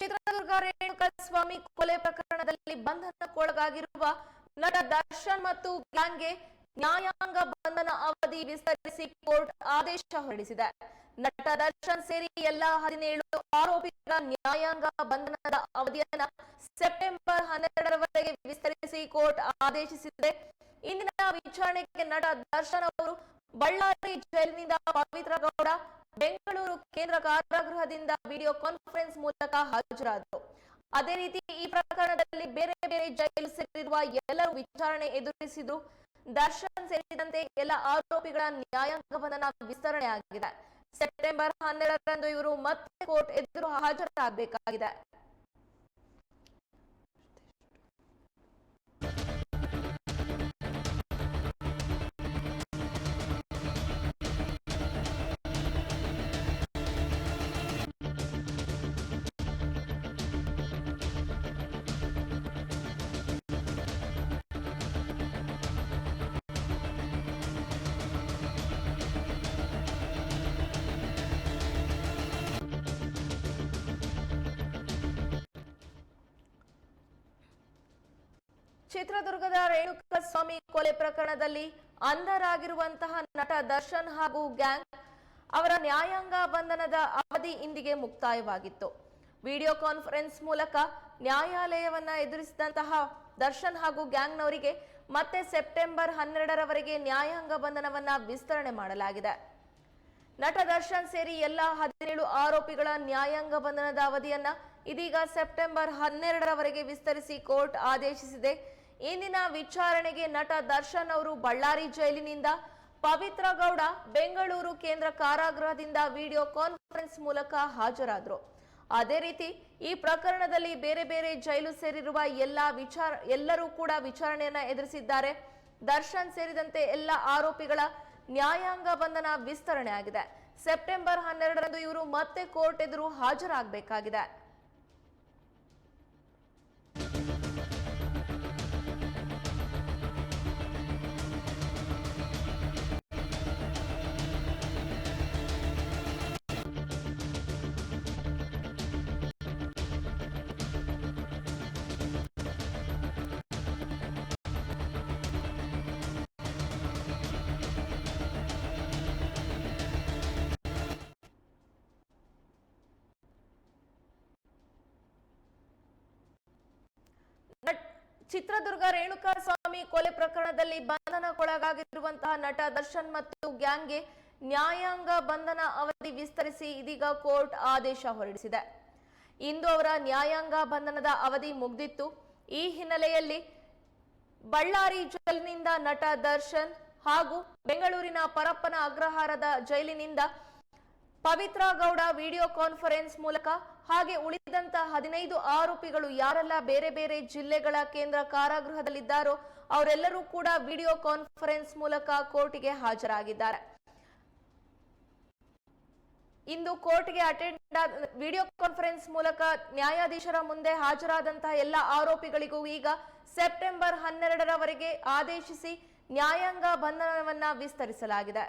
ಚಿತ್ರದುರ್ಗ ರೇಣುಕಸ್ವಾಮಿ ಕೊಲೆ ಪ್ರಕರಣದಲ್ಲಿ ಬಂಧನಕ್ಕೊಳಗಾಗಿರುವ ನಟ ದರ್ಶನ್ ಮತ್ತು ಗ್ಯಾಂಗ್ಗೆ ನ್ಯಾಯಾಂಗ ಬಂಧನ ಅವಧಿ ವಿಸ್ತರಿಸಿ ಕೋರ್ಟ್ ಆದೇಶ ಹೊರಡಿಸಿದೆ. ನಟ ದರ್ಶನ್ ಸೇರಿ ಎಲ್ಲಾ ಹದಿನೇಳು ಆರೋಪಿಗಳ ನ್ಯಾಯಾಂಗ ಬಂಧನದ ಅವಧಿಯನ್ನ ಸೆಪ್ಟೆಂಬರ್ ಹನ್ನೆರಡರವರೆಗೆ ವಿಸ್ತರಿಸಿ ಕೋರ್ಟ್ ಆದೇಶಿಸಿದೆ. ಇಂದಿನ ವಿಚಾರಣೆಗೆ ನಟ ದರ್ಶನ್ ಅವರು ಬಳ್ಳಾರಿ ಜೈಲಿನಿಂದ ಪವಿತ್ರ ಗೌಡ ಬೆಂಗಳೂರು ಕೇಂದ್ರ ಕಾರಾಗೃಹದಿಂದ ವಿಡಿಯೋ ಕಾನ್ಫರೆನ್ಸ್ ಮೂಲಕ ಹಾಜರಾದರು. ಅದೇ ರೀತಿ ಈ ಪ್ರಕರಣದಲ್ಲಿ ಬೇರೆ ಬೇರೆ ಜೈಲು ಸೇರಿರುವ ಎಲ್ಲರೂ ವಿಚಾರಣೆ ಎದುರಿಸಿದ್ರು ದರ್ಶನ್ ಸೇರಿದಂತೆ ಎಲ್ಲ ಆರೋಪಿಗಳ ನ್ಯಾಯಾಂಗ ಬಂಧನ ವಿಸ್ತರಣೆಯಾಗಿದೆ. ಸೆಪ್ಟೆಂಬರ್ ಹನ್ನೆರಡರಂದು ಇವರು ಮತ್ತೆ ಕೋರ್ಟ್ ಎದುರು ಹಾಜರಾಗಬೇಕಾಗಿದೆ. ಚಿತ್ರದುರ್ಗದ ರೇಣುಕಸ್ವಾಮಿ ಕೊಲೆ ಪ್ರಕರಣದಲ್ಲಿ ಅಂಧರಾಗಿರುವಂತಹ ನಟ ದರ್ಶನ್ ಹಾಗೂ ಗ್ಯಾಂಗ್ ಅವರ ನ್ಯಾಯಾಂಗ ಬಂಧನದ ಅವಧಿ ಇಂದಿಗೆ ಮುಕ್ತಾಯವಾಗಿತ್ತು. ವಿಡಿಯೋ ಕಾನ್ಫರೆನ್ಸ್ ಮೂಲಕ ನ್ಯಾಯಾಲಯವನ್ನ ಎದುರಿಸಿದಂತಹ ದರ್ಶನ್ ಹಾಗೂ ಗ್ಯಾಂಗ್ನವರಿಗೆ ಮತ್ತೆ ಸೆಪ್ಟೆಂಬರ್ ಹನ್ನೆರಡರವರೆಗೆ ನ್ಯಾಯಾಂಗ ಬಂಧನವನ್ನ ವಿಸ್ತರಣೆ ಮಾಡಲಾಗಿದೆ. ನಟ ದರ್ಶನ್ ಸೇರಿ ಎಲ್ಲ ಹದಿನೇಳು ಆರೋಪಿಗಳ ನ್ಯಾಯಾಂಗ ಬಂಧನದ ಅವಧಿಯನ್ನ ಇದೀಗ ಸೆಪ್ಟೆಂಬರ್ ಹನ್ನೆರಡರವರೆಗೆ ವಿಸ್ತರಿಸಿ ಕೋರ್ಟ್ ಆದೇಶಿಸಿದೆ. ಇಂದಿನ ವಿಚಾರಣೆಗೆ ನಟ ದರ್ಶನ್ ಅವರು ಬಳ್ಳಾರಿ ಜೈಲಿನಿಂದ. ಪವಿತ್ರ ಗೌಡ ಬೆಂಗಳೂರು ಕೇಂದ್ರ ಕಾರಾಗೃಹದಿಂದ ವಿಡಿಯೋ ಕಾನ್ಫರೆನ್ಸ್ ಮೂಲಕ ಹಾಜರಾದರು. ಅದೇ ರೀತಿ ಈ ಪ್ರಕರಣದಲ್ಲಿ ಬೇರೆ ಬೇರೆ ಜೈಲು ಸೇರಿರುವ ಎಲ್ಲ ವಿಚಾರ, ಎಲ್ಲರೂ ಕೂಡ ವಿಚಾರಣೆಯನ್ನ ಎದುರಿಸಿದ್ದಾರೆ. ದರ್ಶನ್ ಸೇರಿದಂತೆ ಎಲ್ಲ ಆರೋಪಿಗಳ ನ್ಯಾಯಾಂಗ ಬಂಧನ ವಿಸ್ತರಣೆ ಆಗಿದೆ. ಸೆಪ್ಟೆಂಬರ್ ಹನ್ನೆರಡರಂದು ಇವರು ಮತ್ತೆ ಕೋರ್ಟ್ ಎದುರು ಹಾಜರಾಗಬೇಕಾಗಿದೆ. ಚಿತ್ರದುರ್ಗ ರೇಣುಕಾ ಸ್ವಾಮಿ ಕೊಲೆ ಪ್ರಕರಣದಲ್ಲಿ ಬಂಧನಕ್ಕೊಳಗಾಗಿರುವಂತಹ ನಟ ದರ್ಶನ್ ಮತ್ತು ಗ್ಯಾಂಗ್ಗೆ ನ್ಯಾಯಾಂಗ ಬಂಧನ ಅವಧಿ ವಿಸ್ತರಿಸಿ ಇದೀಗ ಕೋರ್ಟ್ ಆದೇಶ ಹೊರಡಿಸಿದೆ. ಇಂದು ಅವರ ನ್ಯಾಯಾಂಗ ಬಂಧನದ ಅವಧಿ ಮುಗ್ದಿತ್ತು. ಈ ಹಿನ್ನೆಲೆಯಲ್ಲಿ ಬಳ್ಳಾರಿ ಜೈಲಿನಿಂದ ನಟ ದರ್ಶನ್ ಹಾಗೂ ಬೆಂಗಳೂರಿನ ಪರಪ್ಪನ ಅಗ್ರಹಾರದ ಜೈಲಿನಿಂದ ಪವಿತ್ರ ಗೌಡ ವಿಡಿಯೋ ಕಾನ್ಫರೆನ್ಸ್ ಮೂಲಕ ಹಾಗೆ ಉಳಿದಂತ ಹದಿನೈದು ಆರೋಪಿಗಳು ಯಾರೆಲ್ಲ ಬೇರೆ ಬೇರೆ ಜಿಲ್ಲೆಗಳ ಕೇಂದ್ರ ಕಾರಾಗೃಹದಲ್ಲಿದ್ದಾರೋ ಅವರೆಲ್ಲರೂ ಕೂಡ ವಿಡಿಯೋ ಕಾನ್ಫರೆನ್ಸ್ ಮೂಲಕ ಕೋರ್ಟ್ಗೆ ಹಾಜರಾಗಿದ್ದಾರೆ. ಇಂದು ಕೋರ್ಟ್ಗೆ ಅಟೆಂಡ್ ವಿಡಿಯೋ ಕಾನ್ಫರೆನ್ಸ್ ಮೂಲಕ ನ್ಯಾಯಾಧೀಶರ ಮುಂದೆ ಹಾಜರಾದಂತಹ ಎಲ್ಲ ಆರೋಪಿಗಳಿಗೂ ಈಗ ಸೆಪ್ಟೆಂಬರ್ ಹನ್ನೆರಡರವರೆಗೆ ಆದೇಶಿಸಿ ನ್ಯಾಯಾಂಗ ಬಂಧನವನ್ನ ವಿಸ್ತರಿಸಲಾಗಿದೆ.